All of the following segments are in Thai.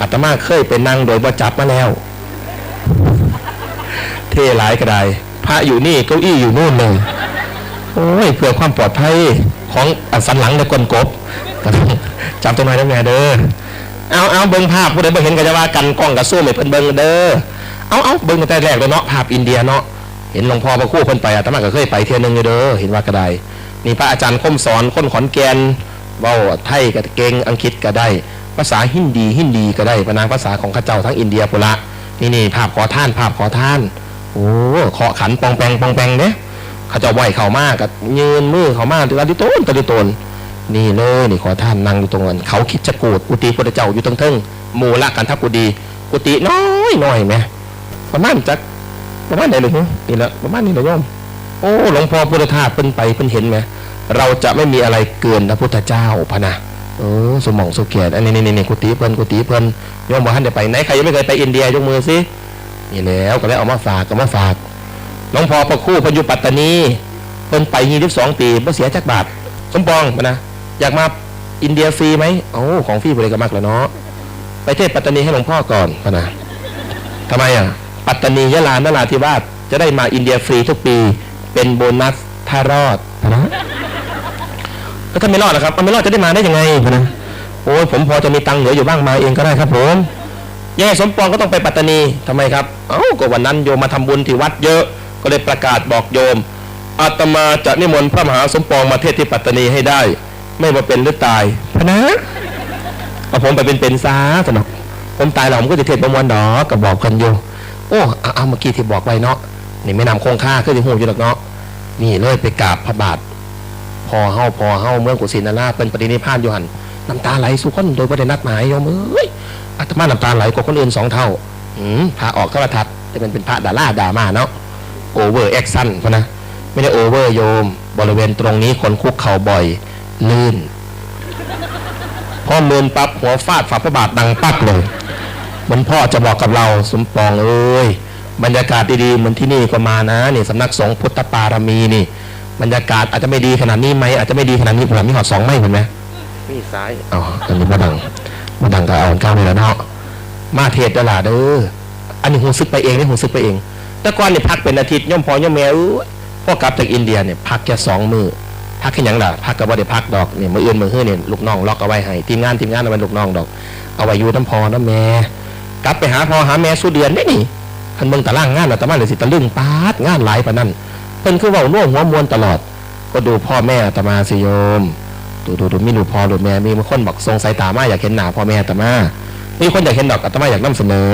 อาตมาเคยไปนั่งโดยบ่จับมาแล้ว เท่หลายก็ได้พระอยู่นี่เก้าอี้อยู่นู่นเลยโอ้ยเพื่อความปลอดภัยของอันสันหลังในกลกบก็ต้องจับตัวหน่อยนะแม่เด้อเอาเอาเบิ้งภาพผู้ใดบ่เห็นก็จะว่ากันกล้องกับสู้ไม่เพิ่นเบิ้งเด้อเอาเอาเบิ้งตั้งแต่แรกเลยเนาะภาพอินเดียเนาะเห็นหลวงพ่อพระคู่เพิ่นไปอาตมาก็เคยไปเที่ยวนึงอยู่เด้อเห็นว่าก็ได้นี่พระอาจารย์คมสอนคนขอนแก่นเว้าไทยก็เก่งอังกฤษก็ได้ ภาษาฮินดีฮินดีก็ได้พนางภาษาของข้าเจ้าทั้งอินเดียปุระนี่นี่ภาพขอท่านภาพขอท่าน โอ้ขอขันปองแปงปองแปงเนี่ยข้าเจ้าไหวเข่ามากกับยืนมือเข่ามากตะดิโตนตะดิโตนนี่เลยนี่ขอท่านนั่งอยู่ตรงนั้นเขาคิดจะกูดกุฏิพระเจ้าอยู่ตรงเทิงมูละกันทับกุฏิกุฏิน้อยน้อยไหมประมาณจักประมาณไหนเลยฮะนี่แหละประมาณนี้เลยโยมโอ้หลวงพ่อพุทธทาสเพิ่นไปเพิ่นเห็นไหมเราจะไม่มีอะไรเกินพระพุทธเจ้าพะนะ เออสมองสุเกียรติอันนี้นี่นี่กุฏิเพิ่นกุฏิเพิ่นโยมบอกท่านเดี๋ยวไปไหนใครยังไม่เคยไปอินเดียยกมือสินี่แล้วก็เลยเอามาฝากก็มาฝากหลวงพ่อประครู่เพิ่นอยู่ปัตตานีเพิ่นไปยี่สิบสองปีบ่เสียจักบาทสมปองมานะอยากมาอินเดียฟรีไหมโอ้ของฟรีบริการมากแล้วเนาะไปเทศปัตตานีให้หลวงพ่อก่อนนะทำไมอะปัตตานียะลานราธิวาสจะได้มาอินเดียฟรีทุกปี เป็นโบนัสถ้ารอด พะนะแล้วถ้าไม่รอดนะครับมันไม่รอดจะได้มาได้ยังไงนะโอ้ยผมพอจะมีตังค์เหลืออยู่บ้างมาเองก็ได้ครับผมยังไงสมปองก็ต้องไปปัตตานีทำไมครับ เอ้าก็วันนั้นโยมมาทำบุญที่วัดเยอะก็เลยประกาศบอกโยมอาตมาจะนิมนต์พระมหาสมปองมาเทศที่ปัตตานีให้ได้ ไม่ว่าเป็นหรือตายพะนะเอาผมไปเป็นเป็นซาสนอกผมตายแล้วผมก็จะเทศประมวลดอกกับบอกกันอยู่โอ้เอาเอาเมื่อกี้ที่บอกไว้เนาะนี่ไม่นำคงค่าขึ้นที่หูอยู่หรอกเนาะนี่เลยไปกราบพระบาท พอเฮาพอเฮาเมืองกุสินาราเป็นปฏินิพานอยู่หันน้ำตาไหลสุคนโดยประเด็นนัดหมายโยมเอ้ยอาตมาน้ำตาไหลกว่าคนอื่นสองเท่าอืมพาออกโทรทัศน์จะเป็นเป็นพระดาราดามาเนาะโอเวอร์แอคชั่นพะนะไม่ได้โอเวอร์โยม บริเวณตรงนี้คนคุกเข่าบ่อย ลื่นพอเมือนปั๊บหัวฟาดฝาพระบาทดังปักเลยเหมือนพ่อจะบอกกับเราสมปองเอ้ยบรรยากาศดีๆเหมือนที่นี่ก็มานะนี่สำนักสงฆ์พุทธปารมีนี่ บรรยากาศอาจจะไม่ดีขนาดนี้ไหมอาจจะไม่ดีขนาดนี้ผมมีหอดสองไม่เห็นไหมมีซ้ายอ๋ออันนี้มาดังมาดังกับเอาอันเก้าเลยแล้วเนาะมาเทศตลาดเด้ออันนี้หูซึกไปเองนี่หูซึกไปเอง แต่ก่อนเนี่ยพักเป็นอาทิตย์ย่อมพอย่อมแม่อู้พ่อกลับจากอินเดียเนี่ยพักแค่สองมือพักแค่หยังล่ะพักกับว่าได้พักดอกเนี่ยมืออื่นมือเฮือเนี่ยลูกน้องล็อกเอาไว้ให้ทีมงานทีมงานเอาไว้ลูกน้องดอก เอาไว้อยู่น้ำพอน้ำแม่กลับไปหาพ่อหาแม่สู้เดือนได้นี่คันเมืองตะล่างงานอาตมาเลยสิตะลึงปาดงานหลายปานนั้น เพิ่นคือเว้าน่วหัวมวนตลอด ก็ดูพ่อแม่อาตมาสิโยมดูดูดูมีดูพ่อดูแม่มีบางคนบอกทรงสายตามาอยากเห็นหน้าพ่อแม่อาตมามีคนอยากเห็นดอกอาตมาอยากนำเสนอ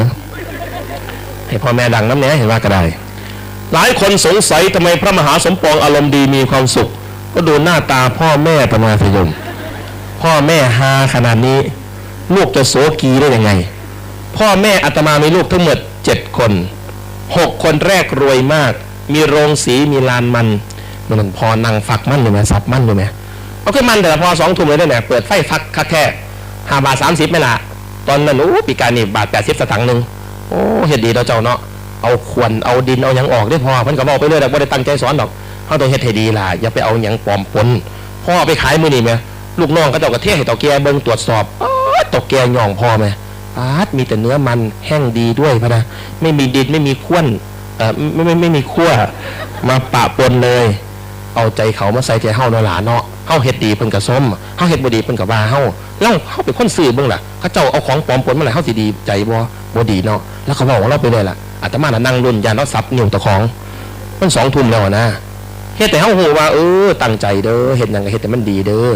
ให้พ่อแม่ดังน้ำเนี้ยเห็นว่าก็ได้ หลายคนสงสัยทำไมพระมหาสมปองอารมณ์ดีมีความสุข ก็ดูหน้าตาพ่อแม่อาตมาสิโยม พ่อแม่ฮาขนาดนี้ ลูกจะโสกีได้ยังไง พ่อแม่อาตมามีลูกทั้งหมดเจ็ดคนหกคนแรกรวยมาก มีโรงสีมีลานมันมันพอนั่งฝักมั่นอยู่ไหมสับมั่นอยู่ไหมเอาขึ้นมันแต่ละพอสองทุ่มเลยได้ไหมเปิดไฟฟักคักแค่ห้าบาทสามสิบไม่ละตอนนั้นโอ้ปีการนี่บาทแปดสิบสตางค์หนึ่งโอ้เฮ็ดดีเราเจ้าเนาะเอาควนเอาดินเอายังออกได้พอเพิ่นก็บอกไปเลยแต่ว่าได้ตั้งใจสอนดอกเขาต้องเฮ็ดให้ดีล่ะอย่าไปเอาหยังปลอมปนพ่อไปขายมือนี่ไหมลูกน้องก็เจ้ากระเทศให้ต่อแกเบิ่งตรวจสอบอต่อแกย่องพ่อไหมอาร์ตมีแต่เนื้อมันแห้งดีด้วยพะนะไม่มีดินไม่มีข้วน ไม่ไม่ไม่มีขั้วมาปะปนเลย เอาใจเขามาใส่ใจเฮาเนาะหลานเนาะเฮาเฮ็ดดีเพิ่นก็ส้มเฮาเฮ็ดบ่ดีเพิ่นก็ว่าเฮาเล่าเฮาเป็นคนซื่อเบิ่งล่ะเขาเจ้าเอาของปลอมปนมาแล้วเฮาสิดีใจบ่บ่ดีเนาะแล้วเขาบอกของเราไปเลยล่ะอาตมาน่ะนั่งรุ่นยานเราซับนิ้วตะของมันสองทุ่มแล้วนะเฮ็ดแต่เฮาฮู้ว่าเออตั้งใจเด้อเฮ็ดหยังก็เฮ็ดแต่มันดีเด้อ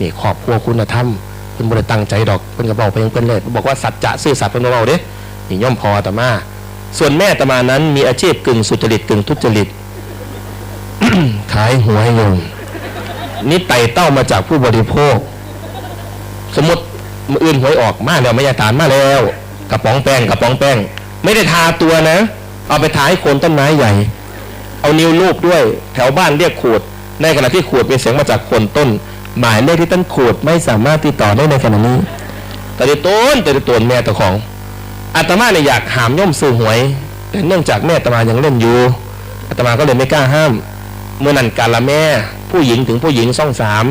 นี่ครอบครัวคุณธรรมเพิ่นบ่ได้ตั้งใจดอกเพิ่นก็บอกไปยังเพิ่นเลยบอกว่าสัจจะซื่อสัตย์เพิ่นก็เว้าเด้นี่ย่อมพออาตมา ส่วนแม่อาตมานั้นมีอาชีพกึ่งสุจริตกึ่งทุจริตขายหวยโยมนี่ไต่เต้ามาจากผู้บริโภค สมมติมืออื่นหวยออกมาแล้วไม่ยาตานมาแล้ว กระป๋องแป้งกระป๋องแป้ง ไม่ได้ทาตัวนะ เอาไปทาให้โคนต้นไม้ใหญ่ เอานิ้วลูบด้วย แถวบ้านเรียกขูด ในขณะที่ขูดเป็นเสียงมาจากโคนต้น หมายเลขที่ต้นขูดไม่สามารถติดต่อได้ในขณะนี้แต่ที่ต้นแต่ที่ต้นแม่ตะของ อาตมาเนี่ยอยากหามย่อมซื้อหวย แต่เนื่องจากแม่อาตมายังเล่นอยู่อาตมาก็เลยไม่กล้าห้าม เมื่อนันการละแม่ ผู้หญิงถึงผู้หญิงซ่องสาม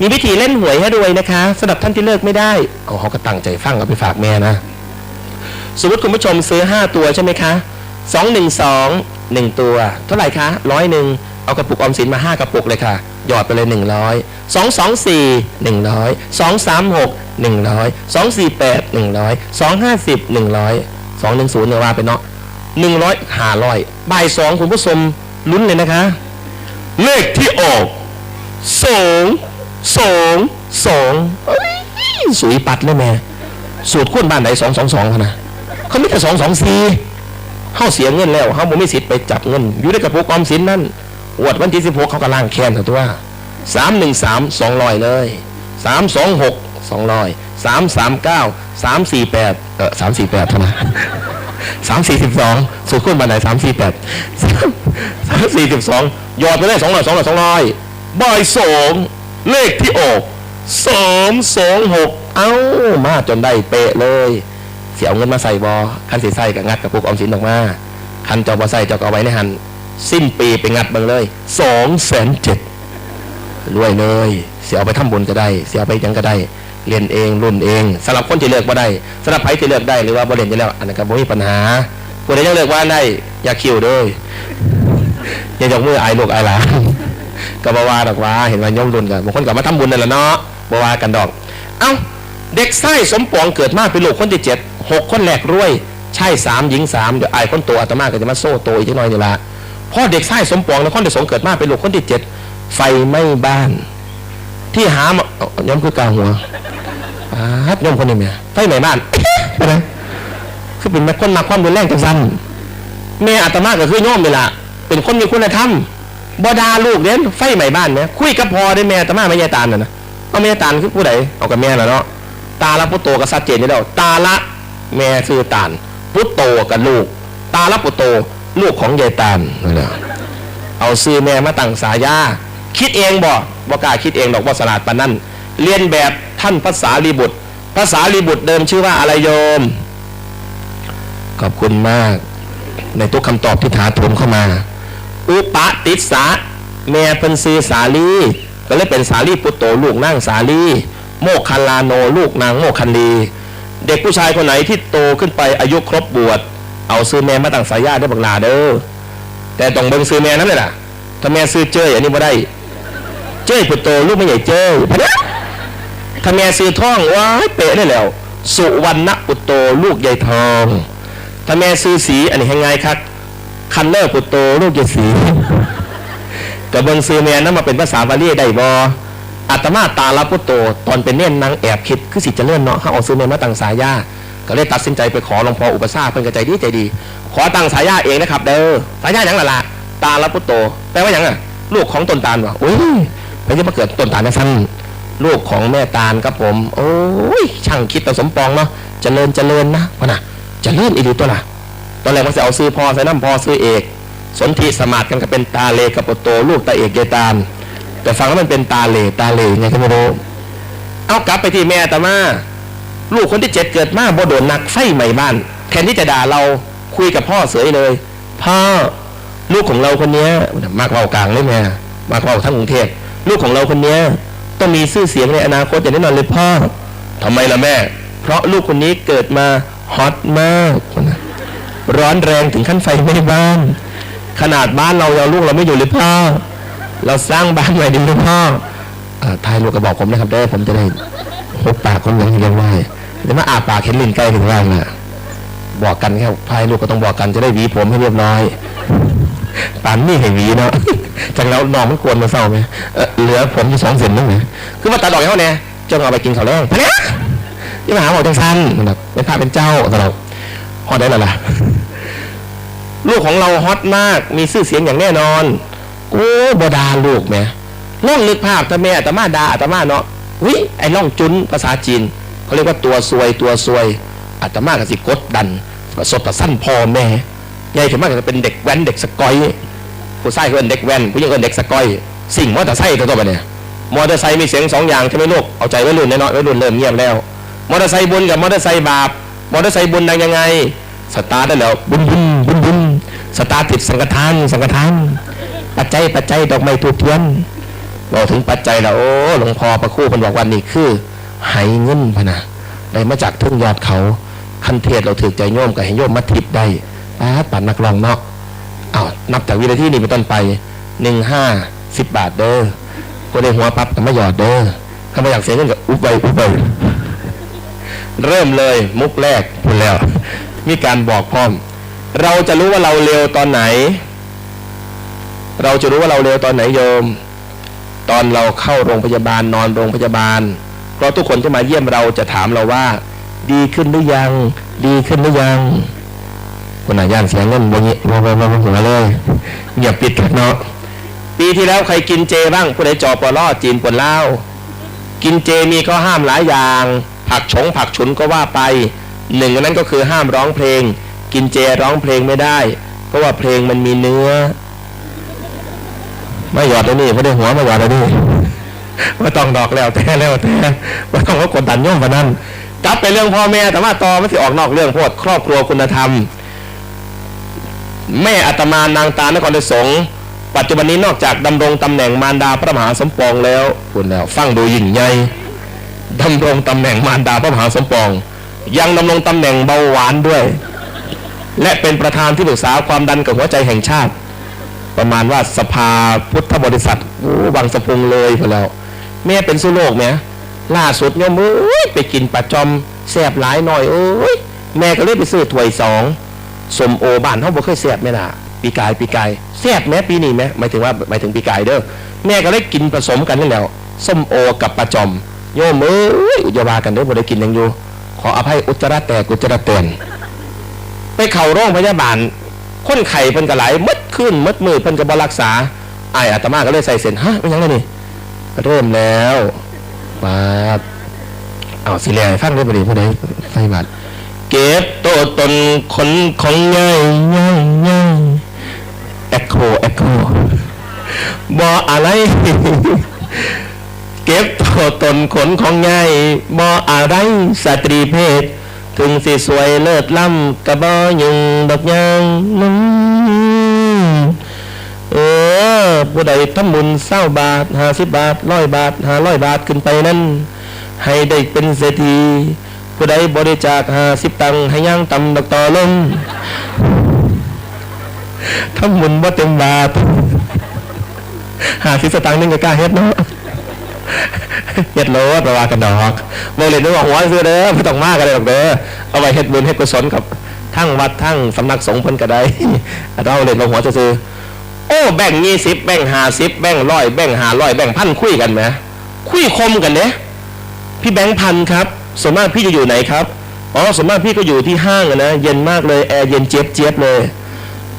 มีวิธีเล่นหวยให้ด้วยนะคะสำหรับท่านที่เลิกไม่ได้เอาเขาก็ตั้งใจฟังเอาไปฝากแม่นะสมมติคุณผู้ชมซื้อ 5 ตัวใช่ไหมคะ2 1 2 1 ตัว เท่าไหร่คะร้อยหนึ่งเอากระปุกออมสินมา 5 กระปุกเลยค่ะ หยอดไปเลย 100 2 2 4 100 2 3 6 100 2 4 8 100 2 5 0 100 2 1 0เนี่ยว่าไปเนาะ100หาร้อยบ่ายสองคุณผู้ชมลุ้นเลยนะคะ เลขที่ออกสองสองสองสุยปัดเลยแม่สูตรคูณบ้านไหนสองสองสองนะเขาไม่แต่สองสองสี่เข้าเสียเงินแล้วเขาบ่มีสิทธิ์ไปจับเงิน อยู่ในกระปุกออมสินนั่น อวดวันที่สิบหกเขาก็ล่างแค้นตัวสามหนึ่งสามสองร้อยเลยสามสองหกสองร้อยสามสามเก้าสามสี่แปดเออสามสี่แปดเท่านั้นสามสี่สิบสองสูตรคูณบ้านไหนสามสี่แปดสามสี่สิบสองยอดไปเลยสองร้อยสองร้อยสองร้อยบ่ายสองเลขที่ออกสามสองหกเอ้ามาจนได้เป๊ะเลยเสียเอาเงินมาใส่บอคันสีใส่กับงัดกับปุกออมสินออกมาคันจอบอใส่จาก็เอาไว้ในหัน สิ้นปีไปงัดบิ่งเลยสองแสนเจ็ดรวยเลย เสียเอาไปทำบุญก็ได้ เสียเอาไปยังก็ได้ เรียนเองรุ่นเองสำหรับคนที่เลือกบ่ได้สำหรับไผที่เลือกได้หรือว่าบ่เรียนจะแล้วอันนั้นก็บ่มีปัญหาผู้ใดยังเลือกว่าได้อย่าคิวเด้ออย่ายกมืออายลูกอายหลานก็บ่ว่าดอกว่าเห็นว่าย่อมรุ่นกันบางคนก็มาทำบุญนั่นแหละเนาะบ่ว่ากันดอก เอ้าเด็กไส้สมปองเกิดมาเป็นลูกคนที่เจ็ดหกคนแรกรวยใช่สามหญิงสามเดี๋ยวไอ้คนโตอาตมาก็จะมาโซ่โตอีกทีหน่อยนี่ละ พ่อเด็กไส้สมปองนครเดชสงเกิดมาเป็นลูกคนที่เจ็ดไฟไหม้บ้าน ที่หามาย้อมคือกลางหัวฮัดย้อมคนนี้เมียไฟไหม้บ้านอะไรคือเป็นคนมาความรุนแรงจังสันแม่อาตมาก็คือโย้อมนี่ละเป็นคนมีคุณธรรมบดาลูกเด่นไฟไหม้บ้านเนี่ยคุยกับพอได้แม่อาตมาไม่ยายตาลน่ะนะเอาแม่ตาลคือผู้ใดเอากับแม่น่ะเนาะตาละพุตโตก็ชัดเจนนี่แล้วตาละแม่คือตาลพุตโตกับลูก ตาละพุตโต ลูกของยายตาลนะเอาซื้อแม่มาตั้งสายาคิดเองบ่บ่กล้าคิดเองดอกว่าสลาดปานนั้นเรียนแบบท่านภาษาลีบุตรภาษาลีบุตรเดิมชื่อว่าอะไรโยม ขอบคุณมาก ในทุกคำตอบที่ถาโถมเข้ามา อุปะติสะแม่เป็นซื้อสาลีก็เลยเป็นสาลีปุตโตลูกนางสาลีโมกคันลาโนลูกนางโมกคันลีเด็กผู้ชายคนไหนที่โตขึ้นไปอายุครบบวช เอาซื้อแม่มาตั้งสายญาติได้บักหลาเด้อแต่ต้องเบิ่งซื้อแม่นั้นเลยล่ะถ้าแม่ซื้อเจ้ยอันนี้บ่ได้ เจ้ยปุตโตลูกไม่ใหญ่เจ้ยพะนถ้าแม่ซื้อท่องว้ายเป๊ะได้แล้ว สุวรรณปุตโตลูกใหญ่ทองถ้าแม่ซื้อสีอันนี้ยังไงครับคันเลอร์ปุตโตลูกใหญ่สีกับเบิงซื้อแม่นั้นมาเป็นภาษาบาลีได้บออาตมาตาลพุตโต ตอนเป็นเน่นนางแอบคิดคือสิจะเลื่อนเนาะเขาเอาซื้อแม่มาตั้งสายญาติ ก็เลยตัดสินใจไปขอหลวงพ่ออุปสาเพิ่นก็ใจดีใจดี ขอตั้งสายาเองนะครับเด้อสายาหยังละล่ะตาลพุตโต แปลว่าหยังอะลูกของตนตาลวะอุ้ยไปจะมาเกิดต้นตาลนะสั้นลูกของแม่ตาลครับผม โอ้ยช่างคิดแต่สมปองเนาะเจริญเจริญนะพ่อน่ะเจริญอีดีตัวน่ะตอนแรกมันจะเอาซื้อพอใส่น้ำพอซื้อเอกสนธิสมาธิกันก็เป็นตาเลกับปโตลูกตาเอกยายตามแต่ฟังแล้วมันเป็นตาเลตาเลไงก็ไม่รู้เอากลับไปที่แม่ตามา ลูกคนที่เจ็ดเกิดมาบ่โดนหนักไฟใหม่บ้านแทนที่จะด่าเราคุยกับพ่อเสยเลย พ่อลูกของเราคนเนี้ยมากเบากลางเลยแม่มากเบาทั้งกรุงเทพลูกของเราคนเนี้ยต้องมีชื่อเสียงในอนาคตอย่างแน่นอนเลยพ่อทำไมล่ะแม่ เพราะลูกคนนี้เกิดมาฮอตมากนะร้อนแรงถึงขั้นไฟไหม้บ้าน ขนาดบ้านเราเราลูกเราไม่อยู่เลยพ่อ เราสร้างบ้านใหม่ดีไหมพ่อเอ่อทายลูกก็บอกผมนะครับเด้ผมจะได้หุบปากคนเหลืองเรียงไว้ เดี๋ยวมาอาปากเห็นลิ้นใกล้ถึงร่างน่ะบอกกันแค่พายลูกก็ต้องบอกกันจะได้หวีผมให้เรียบร้อยปานนี่ให้หวีเนาะจากแล้วน้องมันกวนมาเศร้าไหมเออเหลือผมอยู่สองเซนนึงเนี่ยคือว่าตัดดอกเขาเนี่ยจ้าเอาไปกินข้าวแรงพะเนี่ยที่มาหาหมอจังสันแบบเป็นพระเป็นเจ้าตลอดพอได้แล้วล่ะลูกของเราฮอตมากมีชื่อเสียงอย่างแน่นอนโอ้บดาลูกแหม่ล่องนึกภาพตาแม่ตามาดาตามาเนาะวิไอ้ล่องจุนภาษาจีน เขาเรียกว่าตัวซวยตัวซวยอาตมากสิกดดันประสบต่สั้นพ่อแม่ใหญ่ถึงมากจะเป็นเด็กแว้นเด็กสกอยผู้ชายเป็นเด็กแว้นผู้หญิงเป็นเด็กสกอย สิ่งมอเตอร์ไซค์ตัวตัวไปเนี่ยมอเตอร์ไซค์มีเสียงสองอย่างใช่ไหมลูกเอาใจไว้รุ่นน้อยๆไว้รุ่นเริ่มเงียบแล้วมอเตอร์ไซค์บุญกับมอเตอร์ไซค์บาปมอเตอร์ไซค์บุญดังยังไงสตาร์ทได้แล้วบุญบุญบุญบุญสตาร์ทติดสังฆทานสังฆทานปัจจัยปัจจัยดอกไม้ทูบเทียนบอกถึงปัจจัยแล้วโอ้หลวงพ่อประครู่เพันบอกว่านี่คือ ไหเงินพะนะได้มาจากทุ่งยอดเขาคันเทศเราถือใจโยมกับให้โยมมาทิพย์ได้ป้าดปันนักร้องเนาะเอานับจากวินาทีนี้เป็นต้นไปหนึ่งห้าสิบบาทเด้อก็ได้หัวปั๊บแต่ไม่หยอดเด้อถ้าไม่อยากเสียเงินก็อุบไปอุบไปเริ่มเลยมุกแรกพูดแล้ว มีการบอกพร้อม เราจะรู้ว่าเราเร็วตอนไหน เราจะรู้ว่าเราเร็วตอนไหนโยม ตอนเราเข้าโรงพยาบาลนอนโรงพยาบาล เพราะทุกคนที่มาเยี่ยมเราจะถามเราว่า ดีขึ้นหรือยัง ดีขึ้นหรือยังคนไหนย่านเสียเงินบางนี้มาไปมาหัวเลยเงียบปิดกันเนาะปีที่แล้วใครกินเจบ้างผู้ใดจอปลอจีนปนเล่ากินเจมีข้อห้ามหลายอย่าง ผักฉงผักฉุนก็ว่าไปหนึ่งในนั้นก็คือห้ามร้องเพลง กินเจร้องเพลงไม่ได้ เพราะว่าเพลงมันมีเนื้อ ไม่หยอดเลยนี่ไม่ได้หัวไม่หยอดเลยนี่ ว่าต้องดอกแล้วแต่แล้วแต่ว่าต้องว่ากดดันย่อมพนันกลับไปเรื่องพ่อแม่แต่ว่าต่อไม่สิออกนอกเรื่องโพดครอบครัวคุณธรรม แม่อาตมานางตานครสงฆ์ปัจจุบันนี้นอกจากดำรงตำแหน่งมารดาพระมหาสมปองแล้วคุณแล้ว ฟังดูยิ่งใหญ่ดำรงตำแหน่งมารดาพระมหาสมปอง ยังดำรงตำแหน่งเบาหวานด้วย และเป็นประธานที่ปรึกษาความดันกับหัวใจแห่งชาติ ประมาณว่าสภาพุทธบริษัทโอ้บางสะพุงเลยพอแล้ว แม่เป็นสุโลกไหมล่าสุดเนี่ยมือไปกินปลาจอมแสบหลายหน่อยโอ้ยแม่ก็เลยไปซื้อถ้วยสองสมโอบ้านเขาบ่เคยแสบแม่น่ะปีกายปีกายแสบแม่ปีนี้ไหมหมายถึงว่าหมายถึงปีกายเด้อแม่ก็เลยกินผสมกันนั่นแล้วส้มโอกับปลาจอมโยมเอ้ยอย่าว่ากันเด้อบ่ได้กินยังอยู่ ขออภัยอุจจาระแตกอุจจาระเตือนไปเข่าโรงพยาบาลคนไข่เพิ่นก็ไหลมัดขึ้นมัดมือเพิ่นก็บ่รักษาไอ้อาตมาก็เลยใส่เส้นฮะเป็นยังไงนี่ เริ่มแล้วมาเอาสิแลให้ฟังได้บ่ดีผู้ใดไฟบัดเก็บโตวตนคนของง่ายง่ายง่ายแอคโคแอคโคบ่อะไร เก็บโตวตนขนของง่ายบ่อะไรสตรีเพศ ถึงสิสวยเลิศล้ำกะบ่ยุงดอกยางนุ่ม ออผู้ใดทำบุญเศร้าบาทห้าสิบบาทร้อยบาทห้าร้อยบาทขึ้นไปนั้นให้ได้เป็นเศรษฐีผู้ใดบริจาคห้าสิบตังค์ให้ย่างตำดอกต่อลงทำบุญบ่เต็มบาทห้าสิบสตังค์นึงก็กล้าเฮ็ดเนาะเฮ็ดโลดประวากันดอกบ่เล่นด้วยหัวซื้อเด้อบ่ต้องมากันเลยดอกเด้อเอาไว้เฮ็ดบุญเฮ็ดกุศลกับทั้งวัดทั้งสำนักสงฆ์เพิ่นก็ได้เราเล่นบ่หัวจะซื่อ โอ้แบ่ง20แบ่ง50แบ่งร้อยแบ่ง500แบ่งพันคุยกันไหมคุยคมกันเด้พี่แบงค์พันครับส่วนมากพี่จะอยู่ไหนครับอ๋อส่วนมากพี่ก็อยู่ที่ห้างนะเย็นมากเลยแอร์เย็นเจี๊ยบเจี๊ยบเลย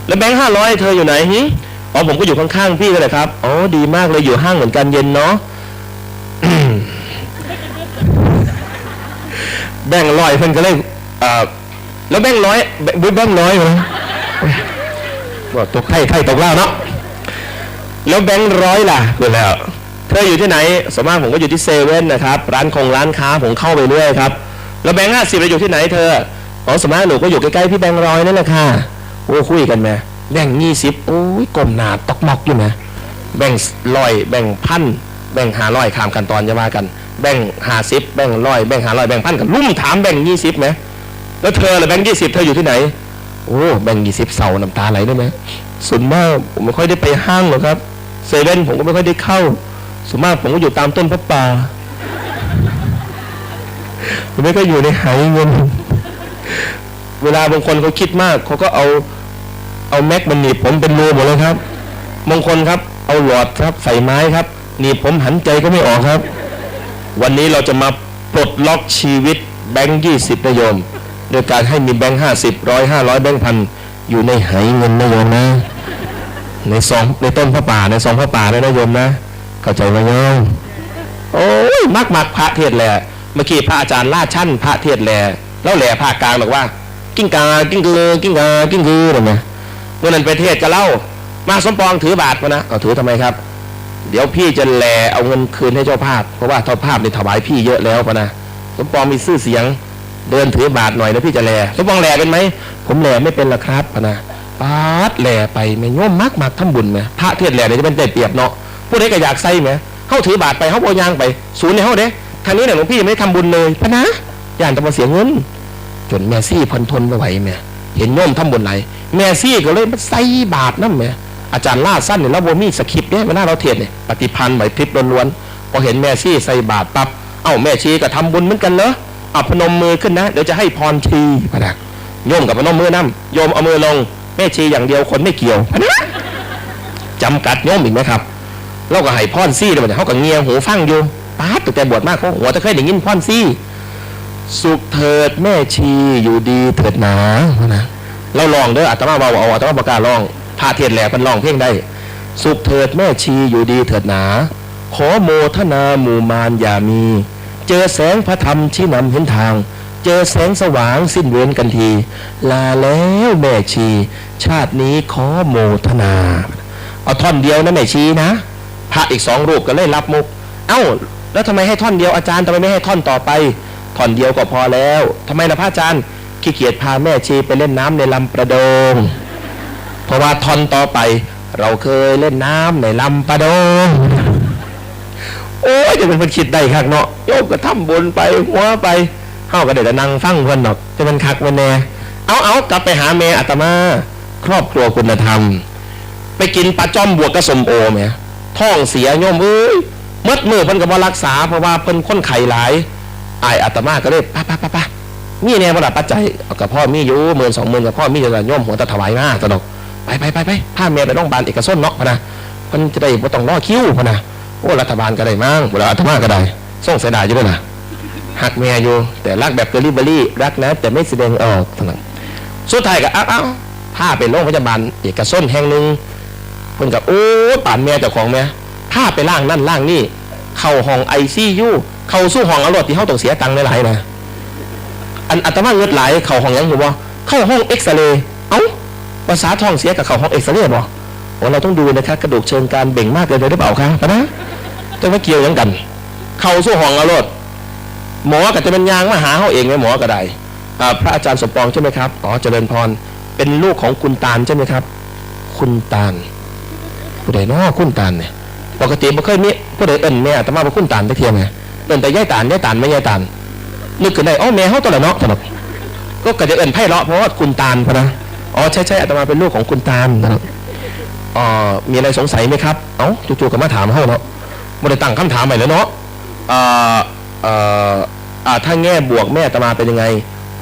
แล้วแบงค์ห้าร้อยเธออยู่ไหนหอ๋อผมก็อยู่ข้างๆพี่ก็เลยครับอ๋อดีมากเลยอยู่ห้างเหมือนกันเย็นเนาะแบ่งร้อยเพิ่นก็เลยแล้วแบ่งร้อยแบ่งแบ่งค์ร้อยเหรอ บอกตกไข่ไข่ตกเล่าเนาะแล้วแบงค์ร้อยล่ะดูแล้วเธออยู่ที่ไหนสวนมากผมก็อยู่ที่เซเว่นนะครับร้านคงร้านค้าผมเข้าไปเรื่อยครับแล้วแบงค์ห้าสิบเราอยู่ที่ไหนเธออ๋อสวนมากหนูก็อยู่ใกล้ๆพี่แบงค์ร้อยนั่นแหละค่ะโอ้คุยกันไหมแบ่งยี่สิบโอ้ยกลมหนาตอกมอกอยู่ไหมแบ่งร้อยแบ่งพันแบ่งห้าร้อยขามกันตอนจะว่ากัน แบ่งห้าสิบแบ่งร้อยแบ่งห้าร้อยแบ่งพันกันลุ่มถามแบ่งยี่สิบไหมแล้วเธอละแบ่งยี่สิบเธออยู่ที่ไหน โอ้แบ่งยี่สิบเสาน้ำตาไหลได้ไหมส่วนมากผมไม่ค่อยได้ไปห้างหรอกครับเซเว่นผมก็ไม่ค่อยได้เข้าส่วนมากผมก็อยู่ตามต้นพระป่าผมไม่ก็อยู่ในหายเงิน เวลาบางคนเขาคิดมากเขาก็เอาเอาแม็กมันหนีบผมเป็นรูหมดเลยครับบางคนครับ เอาหลอดครับใส่ไม้ครับหนีบผมหันใจก็ไม่ออกครับ วันนี้เราจะมาปลดล็อกชีวิตแบงค์ยี่สิบนะโยม โดยการให้มีแบงค์ห้าสิบร้อยห้าร้อยแบงค์พันอยู่ในหายเงินนะโยมนะ ในซองในต้นพระป่าในซองพระป่าด้วยนะโยมนะ เข้าใจไหมโยมโอ้ยมักมักพระเทศแหละเมื่อกี้พระอาจารย์ลาดชั้นพระเทศแหละแล้วแหล่ภาคกลางบอกว่า กิ้งกากิ้งกือกิ้งกากิ้งกือหรือไงเมื่อนั้นไปเทศก็เล่า มาสมปองถือบาทมานะเอาถือทำไมครับ เดี๋ยวพี่จะแหล่เอาเงินคืนให้เจ้าภาพ เพราะว่าเจ้าภาพในถวายพี่เยอะแล้วปะนะสมปองมีชื่อเสียง เดินถือบาทหน่อยแล้วพี่จะแหล่สมปองแหล่เป็นไหม ผมแหล่ไม่เป็นละครับนะปาดแหล่ไปไม่ย่อมมากมากทำบุญไหมพระเทศแหล่เนี่ยจะเป็นใจเปียบเนาะผู้ใดก็อยากใส่ไหมเข้าถือบาทไปเข้าโบยางไป ศูนย์ในเข้าเด้ทางนี้เนี่ยหลวงพี่ยังไม่ได้ทำบุญเลยพนะย่านจะมาเสียเงิน จนแม่ซี่พันทนไม่ไหวแม่เห็นโยมทำบุญไหนแม่ซี่ก็เลยมาใส่บาทนั่นแม่อาจารย์ล่าสั้นเนี่ยแล้วโบมีสคริปต์เนี่ยมันน่าเราเทศเนี่ยปฏิพันธ์ไหวพริบล้วนๆพอเห็นแม่ซี่ใส่บาทปั๊บเอ้าแม่ชีก็ทำบุญเหมือนกันเหรอ อาพนมมือขึ้นนะ เดี๋ยวจะให้พรชีพะนะโยมกับพนมมือนั่โยมเอามือลงแม่ชีอย่างเดียวคนไม่เกี่ยวพะนะจำกัดโยมอีกไหมครับเราก็ให้พรซี่เลยเขาก็เงียหูฟังอยู่ป้าดตั้งแต่บวชมากเขาหัวจะเคยได้ยินพรซี่สุขเถิดแม่ชีอยู่ดีเถิดหนานะเราลองเด้ออาตมาเบาเอาอาตมาประกล้าศลองพาเทศแหล่เป็นลองเพ่งได้ สุขเถิดแม่ชีอยู่ดีเถิดหนา ขอโมทนาหมู่มารอย่ามี เจอแสงพระธรรมชี้นำเห็นทาง เจอแสงสว่างสิ้นเวรกันที ลาแล้วแม่ชี ชาตินี้ขอโมทนา เอาท่อนเดียวนะแม่ชีนะพระอีกสองรูปก็เลยรับมุก เอ้า แล้วทำไมให้ท่อนเดียวอาจารย์ทำไมไม่ให้ท่อนต่อไป ท่อนเดียวก็พอแล้วทำไมนะพระอาจารย์ขี้เกียจพาแม่ชีไปเล่นน้ำในลำประดง เพราะว่าท่อนต่อไป เราเคยเล่นน้ำในลำประดง โอ้ยจะเป็นคนคิดได้คักเนาะโยมก็ทำบุญไปหัวไปเฮาก็เดี๋ยวจะนั่งฟังเพิ่นดอกจะเป็นคักเป็นแน่เอาเอากลับไปหาแม่อาตมา ครอบครัวคุณธรรม ไปกินปลาจ้อมบวกกระสมโอแม่ท้องเสียโยมเอ้ยมดมือเพิ่นก็บ่รักษาเพราะว่าเพิ่นคนไข้หลายอายอาตมาก็เลยป้าป้าป้าป้ามีแน่บ่ล่ะปัจจัยเอากับพ่อมีอยู่หมื่นสองหมื่นกับพ่อมีอยู่แต่โยมหัวตะถวายมาตะดอกไปไปไปไปพาแม่ไปโรงพยาบาลเอกชนเนาะพะนะเพิ่นจะได้บ่ต้องรอคิวพะนะ โอ้รัฐบาลก็ได้มั้งเวลาอาตมาก็ได้ส่งเสดายอยู่ด้วยนะหักแม่อยู่ แต่รักแบบเดลิเวอรี่รักนะ แต่ไม่แสดงออกเท่านั้นสุดท้ายก็เอ้าเอ้าพาไปโรงพยาบาลเอกชนแห่งหนึ่งเพิ่นกับโอ้ป่านแม่เจ้าของแม่พาไปล่างนั่นล่างนี่เข้าห้องไอซียูเข้าสู้ห้องอรรถที่เขาต้องเสียตังค์หลายๆนะอันอัตมาเงิดหลายเข้าห้องยังอยู่บ่เข้าห้องเอ็กซเรย์เอ้าภาษาท้องเสียกับเข้าห้องเอ็กซเรย์บ่โอ้เราต้องดูนะครับกระดูกเชิงกานเบ่งมากเกินไปหรือเปล่าครับนะ จะไม่เกี่ยวหยังกัน เข้าสู้ห้องอรรถหมอก็จะเป็นยางมาหาเขาเองไหมหมอก็ได้พระอาจารย์สมปองใช่ไหมครับอ๋อเจริญพรเป็นลูกของคุณตาลใช่ไหมครับ คุณตาลผู้ใดเนาะคุณตาลเนี่ยปกติบ่เคยมีผู้ใดเอิ้นแม่อาตมาบ่คุณตาลได้เทียมไงเอิ้นแต่ยายตาลยายตาลไม่ยายตาลนึกขึ้นได้อ๋อแม่เฮาตัวละเนาะสำหรับก็ก็จะเอิ้นไพเราะเพราะว่าคุณตาลพะนะอ๋อใช่ใช่อาตมาเป็นลูกของคุณตาลนะอ๋อมีอะไรสงสัยไหมครับ เอ้าจู่ๆก็มาถามเฮาเนาะ บ่ได้ตั้งคำถามใหม่แล้วเนาะเอ่อเอ่ออ่าถ้าแง่บวกแม่ตมาเป็นยังไง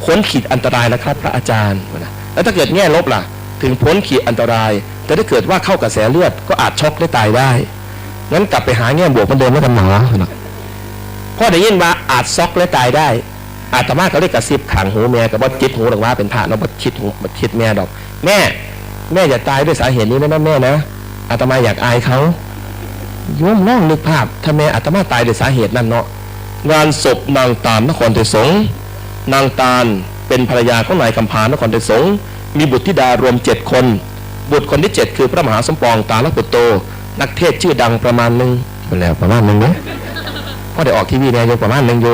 พ้นขีดอันตรายนะครับ พระอาจารย์นะแล้วถ้าเกิดแง่ลบล่ะ ถึงพ้นขีดอันตราย แต่ถ้าเกิดว่าเข้ากระแสเลือดก็อาจช็อกได้ตายได้งั้นกลับไปหาแง่บวกเหมือนเดิมแล้วกันหมอพ่อได้ยินว่าอาจช็อกและตายได้ อาตมาก็เรียกกระซิบขังหูแม่กับว่าจิตหูหรือว่าเป็นพระเนาะว่าคิดหูบ่คิดแม่ดอก แม่ แม่อย่าตายด้วยสาเหตุนี้นะแม่นะอาตมาอยากอายเขา โยมล่องนึกภาพถ้าแม่อาตมาตายด้วยสาเหตุนั้นเนาะงานศพนางตาลนครไทยสงนางตาลเป็นภรรยาของนายคำพานครไทยสงมีบุตรธิดารวมเจ็ดคน บุตรคนที่เจ็ดคือพระมหาสมปองตาลปุตโต นักเทศชื่อดังประมาณหนึ่งเป็นแล้วประมาณหนึ่งเนี่ยพอได้ออกทีวีเนี่ยโยประมาณหนึ่งโย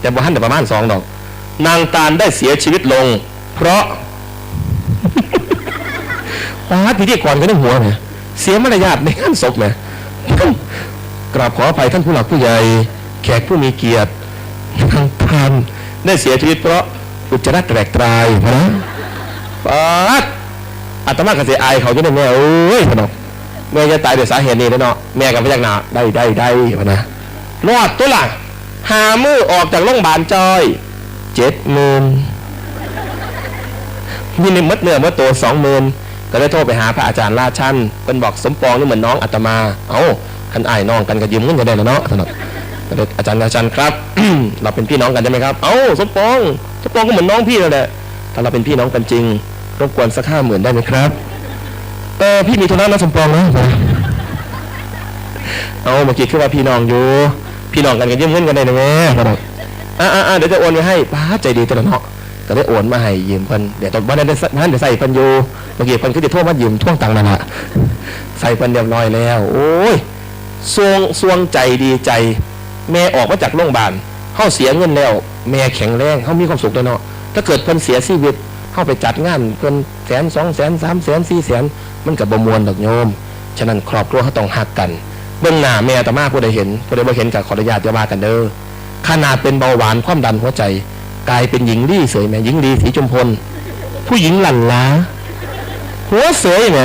แต่บ่ทันแต่ประมาณสองดอก นางตาลได้เสียชีวิตลง เพราะว้าพิธีกรก็นึกหัวเนี่ยเสียมารยาทในงานศพเนี่ย กราบขออภัยท่านผู้หลักผู้ใหญ่ แขกผู้มีเกียรตินางตาลได้เสียชีวิตเพราะอุจจาระแตกตรายนะป๊าดอาตมาก็เสียอายเขาจะได้แม่เอ้ยพนาะแม่จะตายด้วยสาเหตุนี้แล้วเนาะแม่กับพยักหน้าได้ได้ได้พนะรอดตัวล่ะหามือออกจากโรงพยาบาลจอยเจ็ดหมื่นมีในมัดเนื้อมัดตัวสองหมื่น ก็เลยโทรไปหาพระอาจารย์ราชันเป็นบอกสมปองนี่เหมือนน้องอาตมา เอ้าคันอายน้องกันก็ยืมเงินจะได้แล้วเนาะสนุกก็เลยอาจารย์ราชันครับ เราเป็นพี่น้องกันใช่ไหมครับ เอ้าสมปองสมปองก็เหมือนน้องพี่นั่นแหละถ้าเราเป็นพี่น้องกันจริงรบกวนสักห้าหมื่นได้ไหมครับเออพี่มีธุระนะสมปองนะเอาเมื่อกี้คือว่าพี่น้องอยู่ พี่น้องกันกันยืมเงินกันได้นะแม่ครับอ่าอ่าเดี๋ยวจะโอนไปให้ป้าใจดีตัวละเนาะ ก็ได้โอนมาให้ยืมเพิ่นเดี๋ยวตอนบ้านได้บ้านเดี๋ยวใส่เพิ่นอยู่เมื่อกี้เพิ่นคือจะโทษมายืมท่วงตังค์นั่นแหละใส่เพิ่นเรียบร้อยแล้ว โอ้ยสวงสวงใจดีใจ แม่ออกมาจากโรงพยาบาลเขาเสียเงินแล้ว แม่แข็งแรงเขามีความสุขเลยเนาะถ้าเกิดเพิ่นเสียชีวิตเข้าไปจัดงานเพิ่นแสนสองแสนสามแสนสี่แสนมันกับบมวลดอกโยม ฉะนั้นครอบครัวเขาต้องหักกันเบื้องหน้าแม่อาตมาผู้ใดเห็นผู้ใดบ่เห็นกับขออนุญาตจะว่ากันเด้อขนาดเป็นเบาหวานความดันหัวใจ กลายเป็นหญิงลี่เสยแหมหญิงลีสีชมพล ผู้หญิงหลั่นล้าหัวเสยแหม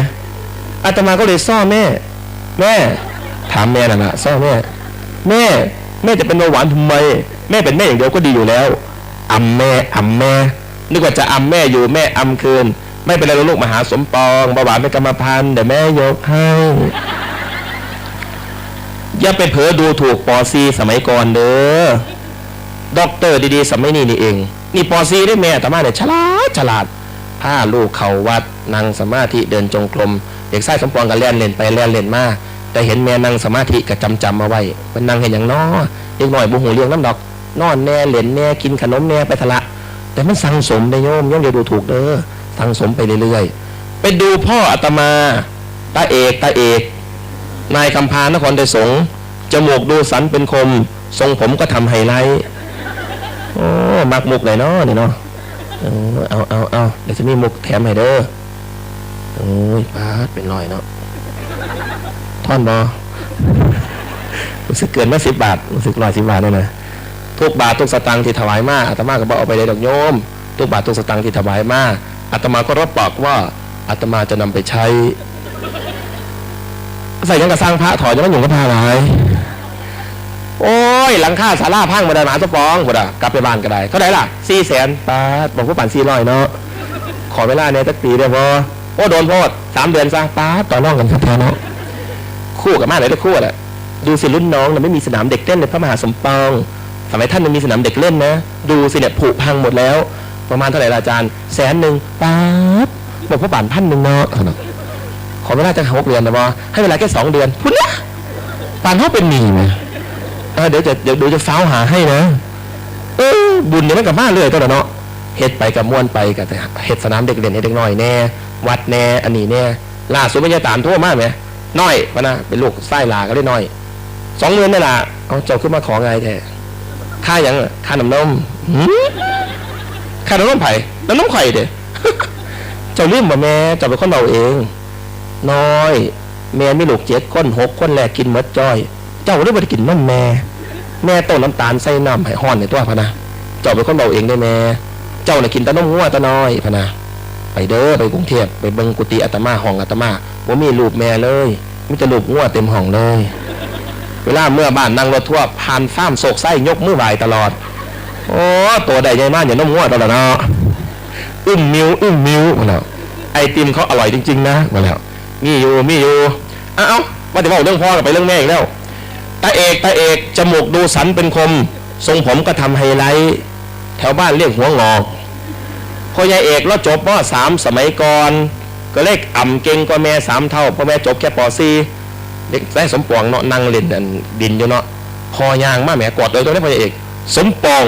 อาตมาก็เลยซ่อแม่ แม่ ถามแม่น่ะนะซ่อแม่ แม่ แม่จะเป็นเบาหวานทำไม แม่เป็นแม่อย่างเดียวก็ดีอยู่แล้วอำแม่อำแม่นึกว่าจะอำแม่อยู่แม่อำคืน ไม่เป็นไรลูกมาหาสมปองเบาหวานเป็นกรรมพันธุ์เดี๋ยวแม่ยกให้อย่าไปเผลอดูถูกปอซีสมัยก่อนเด้อ ด็อกเตอร์ดีๆสมัยนี้นี่เอง นี่ปอซีได้แม่แต่มาเนี่ยฉลาดฉลาดพาลูกเขาวัดนั่งสมาธิเดินจงกรมเด็กไส้สมปองกันแล่นเล่นไปแล่นเล่นมาแต่เห็นแม่นั่งสมาธิก็จำจำมาไว้มันนั่งเห็นอย่างน้อเด็กหน่อยบุหูเลี้ยงน้ำดอก นอนแน่เล่นแน่กินขนมแน่ไปทะละ แต่มันสังสมได้โยมโยมอย่าดูถูกเด้อสังสมไปเรื่อยๆไปดูพ่ออาตมาตาเอกตาเอกนายคำพานครไทยสงจมูกดูสันเป็นคม ทรงผมก็ทำไฮไลท์ โอ้มักมุกไหนเนาะนี่เนาะเออเอาเอาเอาเดี๋ยวจะมีมุกแถมให้เด้อโอ้ยปาดเป็นรอยเนาะท่อนบอรู้สึกเกินมาสิบบาทรู้สึกร้อยสิบบาทเลยนะทุกบาททุกสตางค์ที่ถวายมาอาตมาก็บอกเอาไปเลยดอกโยม ทุกบาททุกสตางค์ที่ถวายมาอาตมาก็รับปากว่าอาตมาจะนำไปใช้ ใส่ยังกระสร้างพระถอยจะมันอยู่กับพระหลายโอ้ ยหลังคาศาลาพังมาได้หมาสปองหมดอะกลับไปบ้านก็ได้เท่าไหร่ล่ะสี่แสนปาดบอกว่าปั่นสี่ร้อยเนาะขอเวลาเนี่ยสักปีเดียวพอโอ้โดนโทษสามเดือนซะปาดต่อน้องกันครับเนาะคู่กับมาไหนได้คู่แหละดูสิรุ่นน้องเนี่ยไม่มีสนามเด็กเล่นในพระมหาสมปองสมัยท่านมันมีสนามเด็กเล่นนะ ดูสิเนี่ยผุพังหมดแล้ว ประมาณเท่าไหร่ล่ะอาจารย์แสนหนึ่งปาบอกว่าปั่นพันหนึ่งเนาะขอเวลาจะหกเดือนนะบอให้เวลาแค่สองเดือนพุ่นนะปั่นเขาเป็นหนี้ไหม เดี๋ยวจะเดี๋ยวดูจะฟ้าหาให้นะเออบุญเนี่ยมันกับมาเลยตัวละเนาะเฮ็ดไปกับม้วนไปกับเฮ็ดสนามเด็กเล่นให้เด็กน้อยแน่ วัดแน่อันนี้แน่ล่าสุดไม่ใช่ตามทั่วมากไหมน้อยปะนะเป็นลูกไส้ลาก็ได้น้อยสองเงินนี่ล่ะเอาเจ้าขึ้นมาขอไงแท้ค่าหยังค่าน้ำนมหืมค่าน้ำนมไผ่น้ำนมไข่เด้เจ้าลืมบ่แม่เจ้าเป็นคนเบาเอง น้อย แม่ไมีลูกเจ็ดคนหกคนแรกกินมดจ้อย เจ้าได้บ่ได้กินนมแม่ แม่ต้มน้ำตาลใส่น้ำให้ห้อนในตัวพะนะเจ้าเป็นคนเบาเองได้แม่ เจ้าน่ะกินแต่นมงัวแตะน้อยพะนะไปเด้อไปกรุงเทพไปเบิงกุฏิอาตมาห้องอาตมาบ่ามีรูปแม่เลยมีแต่รูปงัวเต็มห้องเลย เวลาเมื่อบ้านนั่งรถทั่วร์ผ่านฟ้ามโศกไส้ยกมือไหวตลอดโอ้ตัวใดใหญ่มากอย่านมงัวตลอดเนาะอึ้มมิวอึ้มมิวมาแล้วไอติมเขาอร่อยจริง ๆ นะมาแล้วมีอยู่มีอยู่อ้าเอ้าว่าจะบอกเรื่องพ่อกับไปเรื่องแม่อีกแล้ว ตาเอกตาเอกจมูกดูสันเป็นคม ทรงผมก็ทำไฮไลท์ แถวบ้านเรียกหัวงอกพ่อยายเอกแล้วจบปสามสมัยก่อน ก็เลขอ่ำเก่งกว่าแม่สามเท่าพ่อแม่จบแค่ปสี่เด็กได้สมปองเนาะนั่งเล่นอันดินอยู่เนาะพอยางมาแหม่กอดเลยตรงนี้พ่อยายเอก สมปอง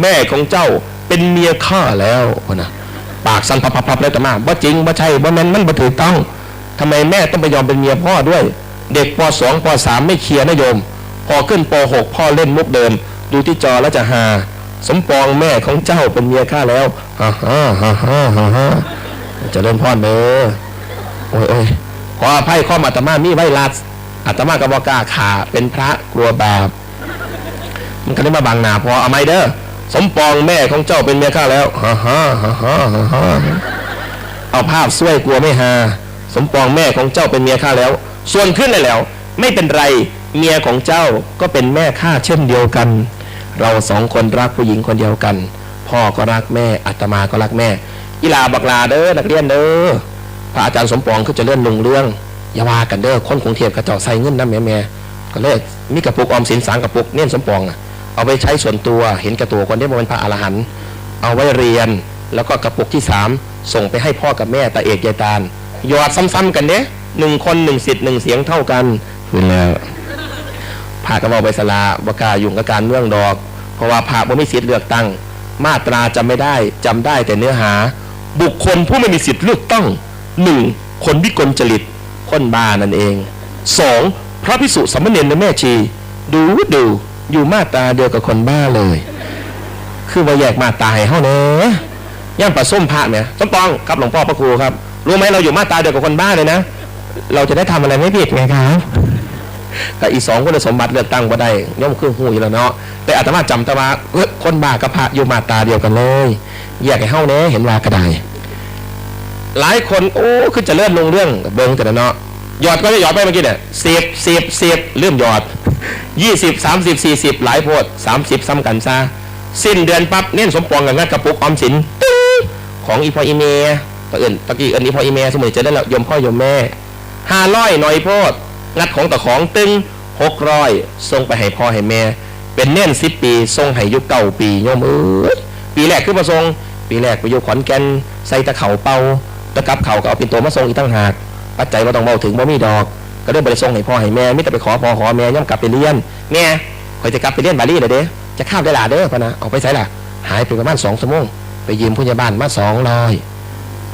แม่ของเจ้าเป็นเมียข้าแล้วพะนะปากสั่นพับๆๆแล้วแต่มาว่าจริงว่าใช่ว่าแม่นมันบ่ถูกต้องทำไมแม่ต้องไปยอมเป็นเมียพ่อด้วย เด็กปสองปสามไม่เคลียร์นะโยม พอขึ้นปหกพ่อเล่นมุกเดิม ดูที่จอแล้วจะหา สมปองแม่ของเจ้าเป็นเมียข้าแล้วฮ่าฮ่าฮ่าฮ่าฮ่าฮ่าจะเล่นพ่อเด้อโอ้ยโอ้ยขออภัยข้อมอาตมามีไว้ลัดอาตมากับบอกล้าขาเป็นพระกลัวบาปมันก็ได้มาบังหนาพอเอาไม่เด้อสมปองแม่ของเจ้าเป็นเมียข้าแล้วฮ่าฮ่าฮ่าฮ่าฮ่าฮ่าเอาภาพช่วยกลัวไม่ฮาสมปองแม่ของเจ้าเป็นเมียข้าแล้ว ส่วนขึ้นเลยแล้ว ไม่เป็นไรเมียของเจ้าก็เป็นแม่ข้าเช่นเดียวกัน เราสองคนรักผู้หญิงคนเดียวกัน พ่อก็รักแม่อาตมาก็รักแม่อีลาบักลาเด้อนักเรียนเด้อพระอาจารย์สมปองคือจะเลื่อนลงเรื่องอย่าว่ากันเด้อคนกรุงเทพกระเจ้าใส่เงินนะแม่แม่ก็เลยมีกระปุกออมสินสางกระปุกเน้นสมปองอะเอาไปใช้ส่วนตัวเห็นกระตัวคนที่มาเป็นพระอรหันต์เอาไว้เรียนแล้วก็กระปุกที่สามส่งไปให้พ่อกับแม่ตาเอกยายตาลหยอดซ้ำๆกันเนี้ย หนึ่งคนหนึ่งสิทธิ์หนึ่งเสียงเท่ากันขึ้นแล้วพากระบอกใบสลาบกล้ายุ่งกับการเมืองดอก เพราะว่าพระบ่มีสิทธิ์เลือกตั้ง มาตราจำไม่ได้จำได้แต่เนื้อหา บุคคลผู้ไม่มีสิทธิ์เลือกตั้งหนึ่งคนวิกลจริตคนบ้านั่นเองสองพระพิสุสามเณรในแม่ชี ดูดูอยู่มาตาเดียวกับคนบ้าเลย คือว่าแยกมาตาให้เฮาเนอะย่างปลาส้มพระเนี่ยส้มปองครับหลวงพ่อพระครูครับ รู้ไหมเราอยู่มาตาเดียวกับคนบ้าเลยนะ เราจะได้ทำอะไรไม่ผิดไงครับก็อีสองคนสมบัติเลือกตั้งบ่ได้ย่อมคือหูอยู่แล้วเนาะแต่อาตมาจำตว่าคนบ้ากับพระอยู่มาตาเดียวกันเลยแยกให้เฮ้าเน่เห็นว่ากระไดหลายคนโอ้คือจะเลื่อนลงเรื่องเบิ่งแต่เนาะหยอดก็จะหยอดไปเมื่อกี้เนี่ยสิบสิบสิบเริ่มหยอดยี่สิบสามสิบสี่สิบหลายโพดสามสิบซ้ำกันซะสิ้นเดือนปั๊บเน้นสมปองกับงัดกระปุกออมสินตึ้งของอีพออีเมียตะเอิญตะกี้เอิญอีพออีเมียสมุนจะได้แล้วยมพ่อยมแม่ ห้าร้อยหน่อยโพดงัดของต่อของตึงหกร้อยส่งไปให้พ่อให้แม่ เป็นเน่นสิบปีส่งให้ยุคเก่าปีโยมเอ้ยปีแรกขึ้นมาส่งปีแรกไปอยู่ขอนแก่นใส่ตะเข่าเป่าตะกับเข่าก็เอาเป็นตัวมาส่งอีกตั้งหากปัจจัยว่าต้องเบาถึงบ่มีดอก ก็ได้บริส่งให้พ่อให้แม่มิแต่ไปขอพ่อขอแม่ย่อมกลับไปเรียนแม่คอยจะกลับไปเรียนบาลีเลยเด้จะข้ามได้หลาเด้อพะนะเอาไปใส่ละหายไปประมาณสองชั่วโมงไปยืมผู้ใหญ่บ้านมาสองร้อย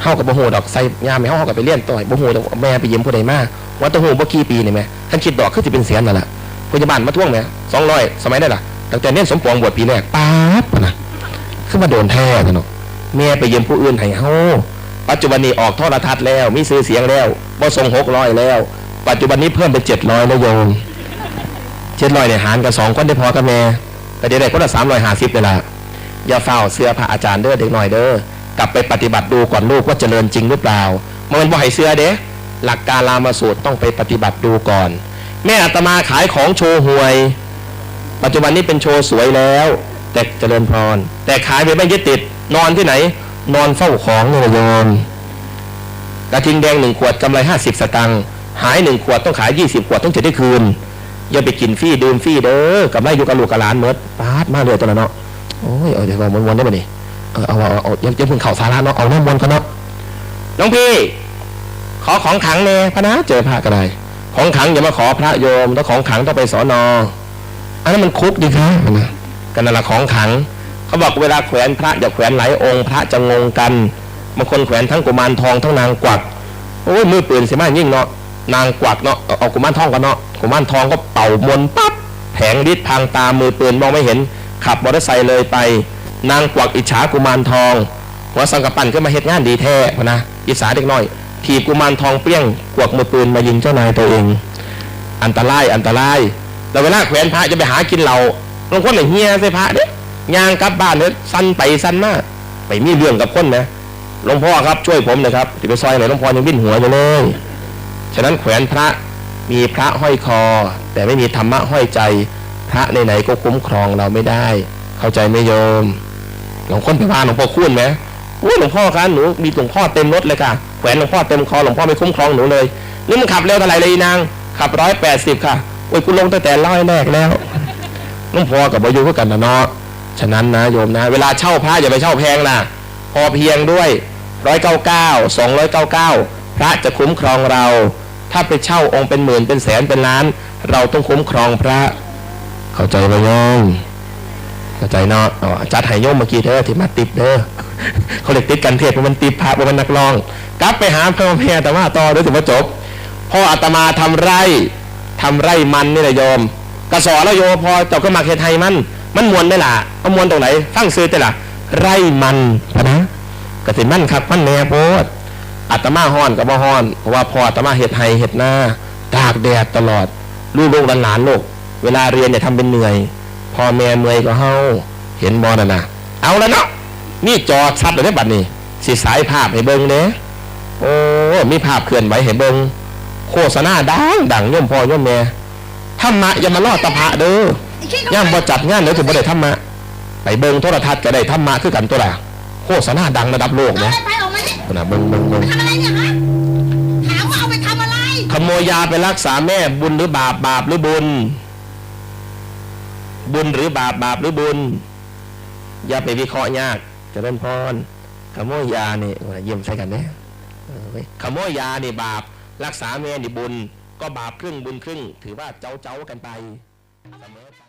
เฮากับบ่ฮู้ดอกใส่ยามให้เฮาเฮากับไปเรียนต่อยบ่ฮู้ดอกแม่ไปเยืมผู้ใดมาว่าต้องฮู้บ่กี่ปีนี่แม่คันคิดดอกคือสิเป็นแสนนั่นล่ะพยาบาลมาท่วงแม่200สมัยนั้นล่ะตั้งแต่เรียนสมปองบวชปีแรกป๊าบปะนะคือมาโดนแท้กันเนาะแม่ไปเยืมผู้อื่นให้เฮาปัจจุบันนี้ออกโทรทัศน์แล้ว มีชื่อเสียงแล้วบ่ส่ง600แล้ว ปัจจุบันนี้เพิ่มเป็น700แล้วโยม700เนี่ยหารกันสองคนได้พอกับแม่แต่เดี๋ยวได้คนละ350เลยล่ะอย่าเฝ้าเสื้อพระอาจารย์เด้อเด็กหน่อยเด้อ กลับไปปฏิบัติดูก่อนลูกว่าเจริญจริงหรือเปล่ามันบ่ให้เสื้อเด้หลักการลามาสูตรต้องไปปฏิบัติดูก่อน แม่อาตมาขายของโชว์หวย ปัจจุบันนี้เป็นโชว์สวยแล้ว แต่เจริญพร แต่ขายไปไม่ยึดติด นอนที่ไหน นอนเฝ้าของเนี่ยนะโยมกระทิงแดงหนึ่งขวดกำไรห้าสิบสตังค์หายหนึ่งขวดต้องขายยี่สิบขวดต้องจะได้คืนอย่าไปกินฟรีดื่มฟรีเด้อกำไรอยู่กับลูกกับหลานเมดปาดมากเลยตัวละเนาะโอ้ยเอาเดี๋ยวมาวนๆได้ป่ะนี่ เออเอาเอาเอายังยังเพิ่งเข่าสาระเนาะเอาน้ำวนกันเนาะน้องพี่ ขอของขังเน่พระนะเจอพระก็ได้ของขังอย่ามาขอพระโยมถ้าของขังต้องไปสอนออันนั้นมันคุกดีครับนะกันนั่นแหละของขัง เขาบอกเวลาแขวนพระอย่าแขวนหลายองค์พระจะงงกันบางคนแขวนทั้งกุมารทองทั้งนางกวักโอ้ยมือปืนเสียมากยิ่งเนาะนางกวักเนาะเอาเอากุมารทองกันเนาะกุมารทองก็เป่ามนต์ปั๊บแผงฤทธิ์พังตามือปืนมองไม่เห็น ขับมอเตอร์ไซค์เลยไป นางกวักอิจฉากุมารทองหัวสังกปั่นขึ้นมาเฮ็ดงานดีแท้พนะอิจฉาเด็กน้อยถีบกุมารทองเปรี้ยงกวักมือปืนมายิงเจ้านายตัวเอง อันตรายอันตรายแล้วเวลาแขวนพระจะไปหากินเหล้าบางคนเนี่ยเฮียใส่พระเด้ยยางกลับบ้านเนี่ยสั้นไปสั้นมากไปมีเรื่องกับคนนะหลวงพ่อครับช่วยผมนะครับที่ไปซอยไหนหลวงพ่อยังวิ่นหัวอยู่เลยฉะนั้นแขวนพระมีพระห้อยคอ แต่ไม่มีธรรมะห้อยใจ พระในไหนๆก็คุ้มครองเราไม่ได้ เข้าใจไหมโยม หลวงพ่อไปว่าหลวงพ่อคุ้นไหมโอ้ยหลวงพ่อคะหนูมีหลวงพ่อเต็มรถเลยค่ะแขวนหลวงพ่อเต็มคอหลวงพ่อไม่คุ้มครองหนูเลยนี่มันขับเร็วเท่าไหร่เลยนางขับร้อยแปดสิบค่ะโอ้ยคุณลงตั้งแต่ร้อยแรกแล้วหลวงพ่อกับบายุก็กันนะเนาะฉะนั้นนะโยมนะ เวลาเช่าพระอย่าไปเช่าแพงนะพอเพียงด้วยร้อยเก้าเก้าสองร้อยเก้าเก้าพระจะคุ้มครองเรา ถ้าไปเช่าองค์เป็นหมื่นเป็นแสนเป็นล้าน เราต้องคุ้มครองพระ เข้าใจไหมโยม เข้าใจเนาะจัดให้โยมเมื่อกี้เด้อที่มาติดเด้อเขาเรียกติดกันเทศเพราะมันติดพระเพราะมันนักร้อง กลับไปหาพ่อแม่แต่ว่าต่อเดี๋ยถึงมาจบพ่ออาตมาทำไร่ทำไร่มันนี่แหละโยมกระสอแล้วโยมพอเจ้าก็มาเขตไทยมัน มันมวนได้ล่ะมันมวนตรงไหนฟังซื้อแต่ละไร่มันพะนะกสิมันคักมันแน่โพดอาตมาฮ้อนกับบ่ฮ้อนเพราะว่าพ่ออาตมาเห็ดไห้เห็ดหน้าตากแดดตลอดลูกลูกหลานลูกเวลาเรียนเนี่ยทำเป็นเหนื่อย พ่อแม่เมื่อยก็เฮาเห็นบอน่ะนะเอาแล้วเนาะนี่จอชัดเลยได้บัดนี้สิสายภาพให้เบิ่งเด้โอ้มีภาพเคลื่อนไหวให้เบิ่งโฆษณาดังดังย่อมพ่อย่อมแม่ธรรมะอย่ามาล่อตะพะเด้อย่ามบ่จัดงานเดี๋ยวถึงบ่ได้ธรรมะไปเบิ่งโทรทัศน์ก็ได้ธรรมะคือกันตัวละโฆษณาดังระดับโลกเอานะอะไรไปออกมาดินะเบิ่งเบิ่งเบิ่งทำอะไรเนี่ยฮะถามว่าเอาไปทำอะไรขโมยยาไปรักษาแม่บุญหรือบาปบาปหรือบุญ บุญหรือบาปบาปหรือบุญ อย่าไปวิเคราะห์ยากจะเล่นพรขโมยยาเนี่ยเยี่ยมใส่กันเนี่ยเออเว้ยขโมยยานี่บาป รักษาแม่นี่บุญ ก็บาปครึ่งบุญครึ่ง ถือว่าเจ้าเจ้ากันไปเสมอไป